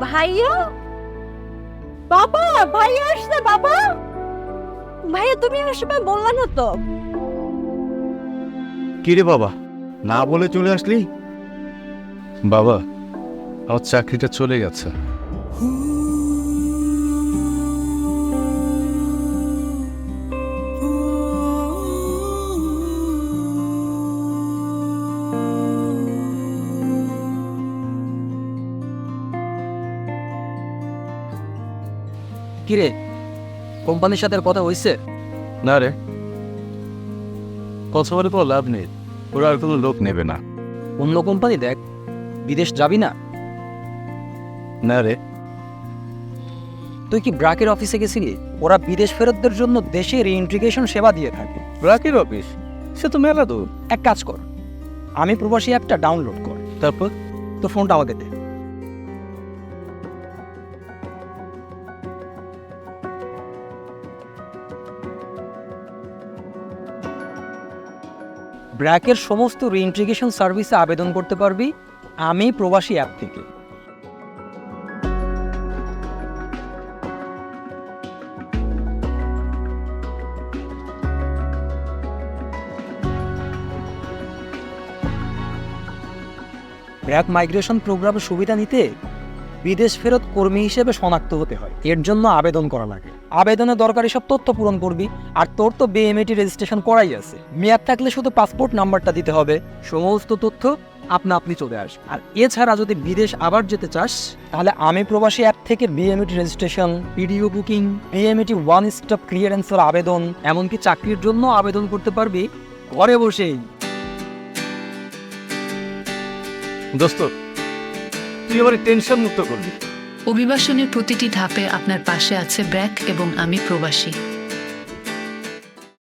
ভাইয়া? বাবা, ভাইয়া আসছে, বাবা। ভাইয়া, তুমি আসবে সময় বললা না তো? কিরে বাবা, না বলে চলে আসলি? বাবা, আমার চাকরিটা চলে গেছে। কিরে? কোম্পানির সাথে কথা হয়েছে না রে। কথা বলে লাভ নেই। ওরা আর কোনো লোক নেবে না। অন্য কোম্পানি দেখ বিদেশ যাবি না? না রে। তুই কি ব্রাকের অফিসে গেছিলি? ওরা বিদেশ ফেরতদের জন্য দেশে রিইন্ট্রিগেশন সেবা দিয়ে থাকে। ব্রাকের অফিস? সে তো মেলা দূর। এক কাজ কর আমি প্রবাসী অ্যাপটা ডাউনলোড কর। তারপর? তো ফোনটা আমাকে দে। ব্র্যাকের সমস্ত রিইন্ট্রিগেশন সার্ভিসে আবেদন করতে পারবি, আমি প্রবাসী অ্যাপ থেকে। ব্র্যাক মাইগ্রেশন প্রোগ্রামের সুবিধা নিতে বিদেশ ফেরত কর্মী হিসেবে শনাক্ত হতে হয়। এর জন্য আবেদন করা লাগে। আবেদনে দরকারি সব তথ্য পূরণ করবি, আর তোর তো বিএমএটি রেজিস্ট্রেশন করাই আছে। মেয়াদ থাকলে শুধু পাসপোর্ট নাম্বারটা দিতে হবে, সমস্ত তথ্য আপনা আপনি চলে আস আর এছাড়া যদি বিদেশ আবার যেতে চাস, তাহলে আমি প্রবাসী অ্যাপ থেকে BMET registration PDO booking BMET one stop ক্লিয়ারেন্সের আবেদন, এমনকি চাকরির জন্য আবেদন করতে পারবি, ঘরে বসেই। দোস্ত, তুই আমার টেনশন মুক্ত করবি। অভিবাসনের প্রতিটি ধাপে আপনার পাশে আছে ব্র্যাক এবং আমি প্রবাসী।